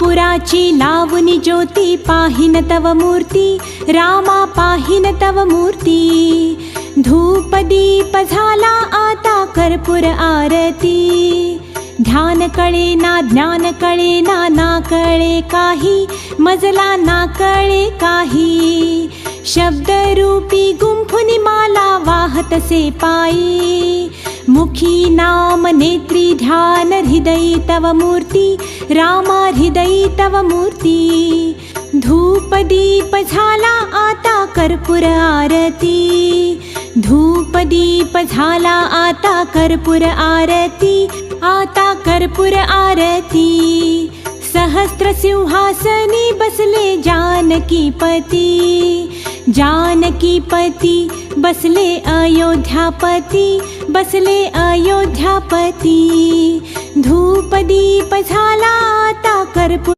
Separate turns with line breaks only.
पुराची लावणी ज्योती पाहिन तव मूर्ती रामा पाहिन तव मूर्ती. धूप दीप झाला आता कर्पूर आरती. ध्यान कळे ना ज्ञान कळे ना ना कळे काही मजला ना कळे काही. शब्दरूपी गुंफुनी माला वाहतसे पायी. मुखी नाम नेत्री ध्यान हृदय तव मूर्ति रामा हृदय तव मूर्ति। धूप दीप झाला आता कर्पूर आरती। धूप दीप झाला आता कर्पूर आरती आता कर्पूर आरती। सहस्त्र सिंहासनी बसले जानकी पती जानकी पती बसले अयोध्यापती। बसले अयोध्यापती. धूप दीप झाला आता कर्पूर